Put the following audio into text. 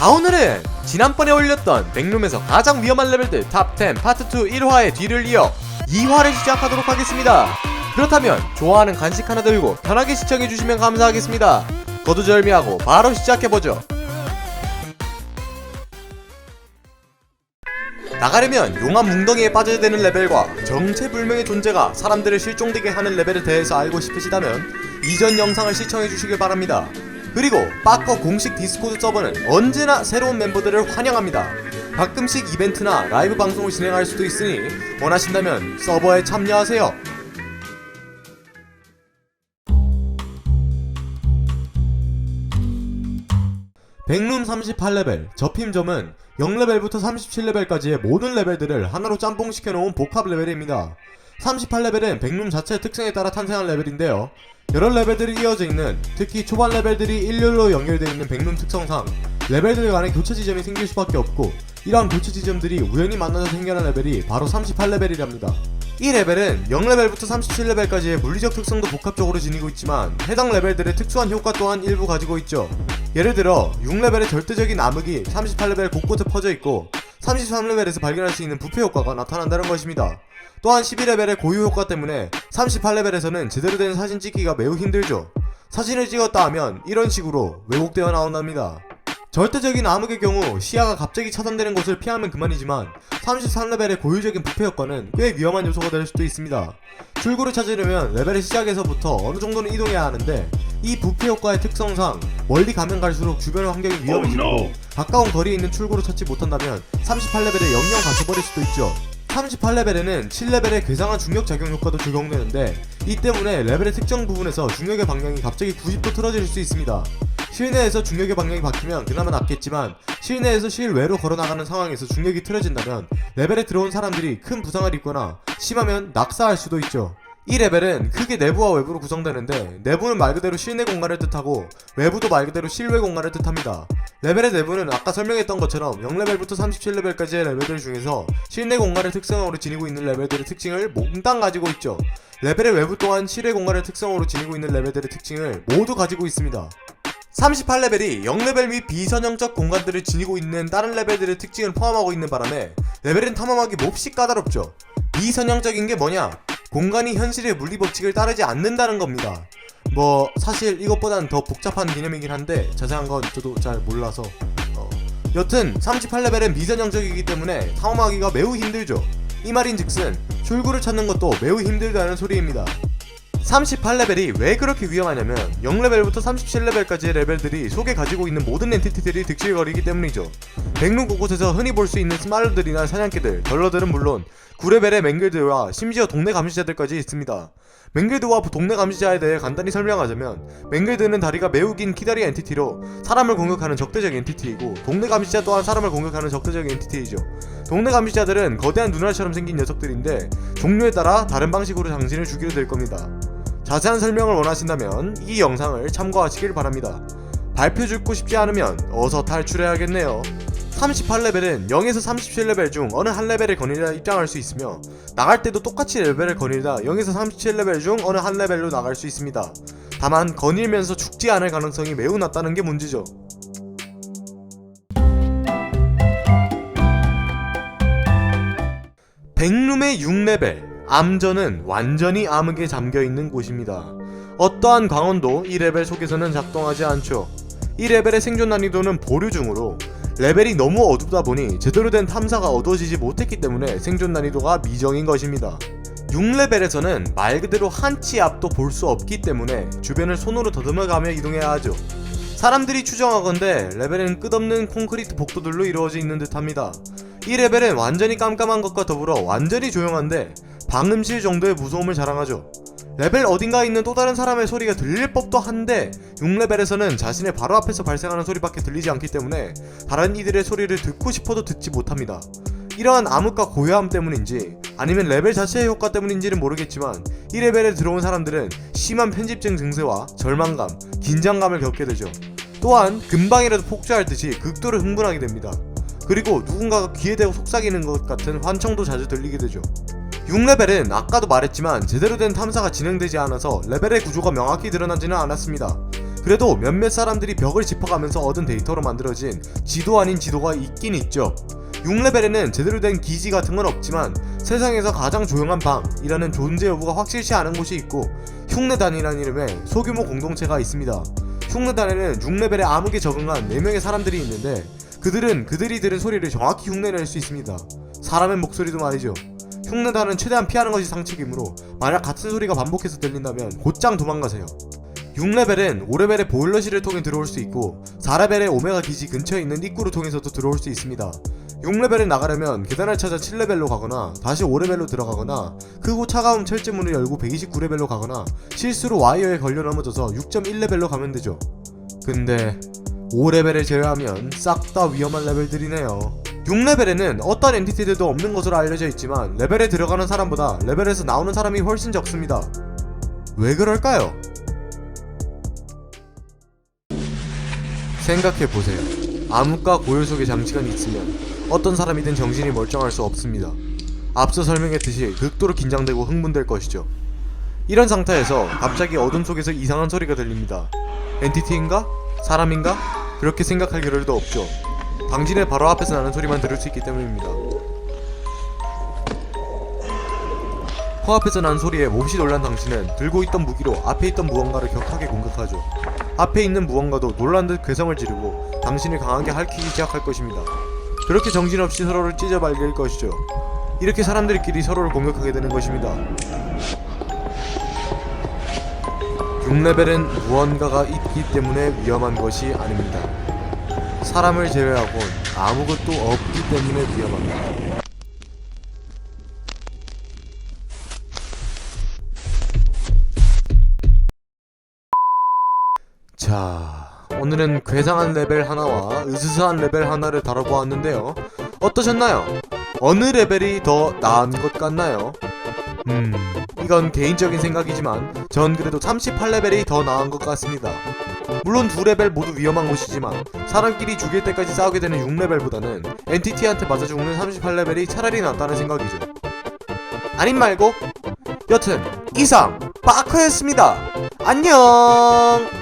자 오늘은 지난번에 올렸던 백룸에서 가장 위험한 레벨들 탑10 파트 2 1화의 뒤를 이어 2화를 시작하도록 하겠습니다. 그렇다면 좋아하는 간식 하나 들고 편하게 시청해주시면 감사하겠습니다. 거두절미하고 바로 시작해보죠. 나가려면 용암 웅덩이에 빠져야 되는 레벨과 정체불명의 존재가 사람들을 실종되게 하는 레벨에 대해서 알고 싶으시다면 이전 영상을 시청해 주시길 바랍니다. 그리고 빠꺼 공식 디스코드 서버는 언제나 새로운 멤버들을 환영합니다. 가끔씩 이벤트나 라이브 방송을 진행할 수도 있으니 원하신다면 서버에 참여하세요. 백룸 38레벨, 접힘점은 0레벨부터 37레벨까지의 모든 레벨들을 하나로 짬뽕시켜놓은 복합 레벨입니다. 38레벨은 백룸 자체의 특성에 따라 탄생한 레벨인데요. 여러 레벨들이 이어져 있는, 특히 초반 레벨들이 일렬로 연결되어 있는 백룸 특성상 레벨들 간에 교체 지점이 생길 수밖에 없고 이러한 교체 지점들이 우연히 만나서 생겨난 레벨이 바로 38레벨이랍니다. 이 레벨은 0레벨부터 37레벨까지의 물리적 특성도 복합적으로 지니고 있지만 해당 레벨들의 특수한 효과 또한 일부 가지고 있죠. 예를 들어 6레벨의 절대적인 암흑이 38레벨 곳곳에 퍼져 있고 33레벨에서 발견할 수 있는 부패 효과가 나타난다는 것입니다. 또한 12레벨의 고유 효과 때문에 38레벨에서는 제대로 된 사진 찍기가 매우 힘들죠. 사진을 찍었다 하면 이런 식으로 왜곡되어 나온답니다. 절대적인 암흑의 경우 시야가 갑자기 차단되는 것을 피하면 그만이지만 33레벨의 고유적인 부패 효과는 꽤 위험한 요소가 될 수도 있습니다. 출구를 찾으려면 레벨의 시작에서부터 어느 정도는 이동해야 하는데 이 부패 효과의 특성상 멀리 가면 갈수록 주변 환경이 위험해지고 가까운 거리에 있는 출구를 찾지 못한다면 38레벨에 영영 갇혀버릴 수도 있죠. 38레벨에는 7레벨의 괴상한 중력 작용 효과도 적용되는데 이 때문에 레벨의 특정 부분에서 중력의 방향이 갑자기 90도 틀어질 수 있습니다. 실내에서 중력의 방향이 바뀌면 그나마 낫겠지만 실내에서 실외로 걸어나가는 상황에서 중력이 틀어진다면 레벨에 들어온 사람들이 큰 부상을 입거나 심하면 낙사할 수도 있죠. 이 레벨은 크게 내부와 외부로 구성되는데 내부는 말 그대로 실내 공간을 뜻하고 외부도 말 그대로 실외 공간을 뜻합니다. 레벨의 내부는 아까 설명했던 것처럼 0레벨부터 37레벨까지의 레벨들 중에서 실내 공간을 특성으로 지니고 있는 레벨들의 특징을 몽땅 가지고 있죠. 레벨의 외부 또한 실외 공간을 특성으로 지니고 있는 레벨들의 특징을 모두 가지고 있습니다. 38레벨이 0레벨 및 비선형적 공간들을 지니고 있는 다른 레벨들의 특징을 포함하고 있는 바람에 레벨은 탐험하기 몹시 까다롭죠. 비선형적인 게 뭐냐? 공간이 현실의 물리 법칙을 따르지 않는다는 겁니다. 뭐 사실 이것보다는 더 복잡한 개념이긴 한데 자세한 건 저도 잘 몰라서 어. 여튼 38레벨은 미선형적이기 때문에 탐험하기가 매우 힘들죠. 이 말인즉슨 출구를 찾는 것도 매우 힘들다는 소리입니다. 38레벨이 왜 그렇게 위험하냐면 0레벨부터 37레벨까지의 레벨들이 속에 가지고 있는 모든 엔티티들이 득실거리기 때문이죠. 백룸 곳곳에서 흔히 볼 수 있는 스마일들이나 사냥개들, 덜러들은 물론 9레벨의 맹글들과 심지어 동네 감시자들까지 있습니다. 맹글드와 동네 감시자에 대해 간단히 설명하자면 맹글드는 다리가 매우 긴 키다리 엔티티로 사람을 공격하는 적대적 엔티티이고 동네 감시자 또한 사람을 공격하는 적대적 엔티티이죠. 동네 감시자들은 거대한 눈알처럼 생긴 녀석들인데 종류에 따라 다른 방식으로 당신을 죽이려 될 겁니다. 자세한 설명을 원하신다면 이 영상을 참고하시길 바랍니다. 발표 죽고 싶지 않으면 어서 탈출해야겠네요. 38레벨은 0에서 37레벨 중 어느 한 레벨을 거닐다 입장할 수 있으며 나갈 때도 똑같이 레벨을 거닐다 0에서 37레벨 중 어느 한 레벨로 나갈 수 있습니다. 다만 거닐면서 죽지 않을 가능성이 매우 낮다는 게 문제죠. 백룸의 6레벨 암전은 완전히 암흑에 잠겨있는 곳입니다. 어떠한 광원도 이 레벨 속에서는 작동하지 않죠. 이 레벨의 생존 난이도는 보류 중으로 레벨이 너무 어둡다 보니 제대로 된 탐사가 어두워지지 못했기 때문에 생존 난이도가 미정인 것입니다. 6레벨에서는 말 그대로 한치 앞도 볼 수 없기 때문에 주변을 손으로 더듬어가며 이동해야 하죠. 사람들이 추정하건대 레벨은 끝없는 콘크리트 복도들로 이루어져 있는 듯합니다. 이 레벨은 완전히 깜깜한 것과 더불어 완전히 조용한데 방음실 정도의 무서움을 자랑하죠. 레벨 어딘가에 있는 또 다른 사람의 소리가 들릴 법도 한데 6레벨에서는 자신의 바로 앞에서 발생하는 소리밖에 들리지 않기 때문에 다른 이들의 소리를 듣고 싶어도 듣지 못합니다. 이러한 암흑과 고요함 때문인지 아니면 레벨 자체의 효과 때문인지는 모르겠지만 이 레벨에 들어온 사람들은 심한 편집증 증세와 절망감, 긴장감을 겪게 되죠. 또한 금방이라도 폭주할 듯이 극도로 흥분하게 됩니다. 그리고 누군가가 귀에 대고 속삭이는 것 같은 환청도 자주 들리게 되죠. 6레벨은 아까도 말했지만 제대로 된 탐사가 진행되지 않아서 레벨의 구조가 명확히 드러나지는 않았습니다. 그래도 몇몇 사람들이 벽을 짚어가면서 얻은 데이터로 만들어진 지도 아닌 지도가 있긴 있죠. 6레벨에는 제대로 된 기지 같은 건 없지만 세상에서 가장 조용한 방이라는 존재 여부가 확실치 않은 곳이 있고 흉내단이라는 이름의 소규모 공동체가 있습니다. 흉내단에는 6레벨에 암흑에 적응한 4명의 사람들이 있는데 그들은 그들이 들은 소리를 정확히 흉내낼 수 있습니다. 사람의 목소리도 말이죠. 흉내단은 최대한 피하는 것이 상책이므로 만약 같은 소리가 반복해서 들린다면 곧장 도망가세요. 6레벨은 5레벨의 보일러실을 통해 들어올 수 있고 4레벨의 오메가 기지 근처에 있는 입구를 통해서도 들어올 수 있습니다. 6레벨을 나가려면 계단을 찾아 7레벨로 가거나 다시 5레벨로 들어가거나 크고 차가운 철제문을 열고 129레벨로 가거나 실수로 와이어에 걸려 넘어져서 6.1레벨로 가면 되죠. 근데 5레벨을 제외하면 싹 다 위험한 레벨들이네요. 6레벨에는 어떤 엔티티들도 없는 것으로 알려져 있지만 레벨에 들어가는 사람보다 레벨에서 나오는 사람이 훨씬 적습니다. 왜 그럴까요? 생각해보세요. 암흑과 고요 속에 장치가 있으면 어떤 사람이든 정신이 멀쩡할 수 없습니다. 앞서 설명했듯이 극도로 긴장되고 흥분될 것이죠. 이런 상태에서 갑자기 어둠 속에서 이상한 소리가 들립니다. 엔티티인가? 사람인가? 그렇게 생각할 겨를도 없죠. 당신의 바로 앞에서 나는 소리만 들을 수 있기 때문입니다. 코앞에서 난 소리에 몹시 놀란 당신은 들고 있던 무기로 앞에 있던 무언가를 격하게 공격하죠. 앞에 있는 무언가도 놀란 듯 괴성을 지르고 당신을 강하게 핥히기 시작할 것입니다. 그렇게 정신없이 서로를 찢어발길 것이죠. 이렇게 사람들끼리 서로를 공격하게 되는 것입니다. 6레벨은 무언가가 있기 때문에 위험한 것이 아닙니다. 사람을 제외하곤 아무것도 없기 때문에 위험합니다. 자, 오늘은 괴상한 레벨 하나와 으스스한 레벨 하나를 다뤄보았는데요. 어떠셨나요? 어느 레벨이 더 나은 것 같나요? 음, 이건 개인적인 생각이지만 전 그래도 38레벨이 더 나은 것 같습니다. 물론 두 레벨 모두 위험한 곳이지만 사람끼리 죽일 때까지 싸우게 되는 6레벨보다는 엔티티한테 맞아 죽는 38레벨이 차라리 낫다는 생각이죠. 아님 말고 여튼 이상 빠커였습니다. 안녕.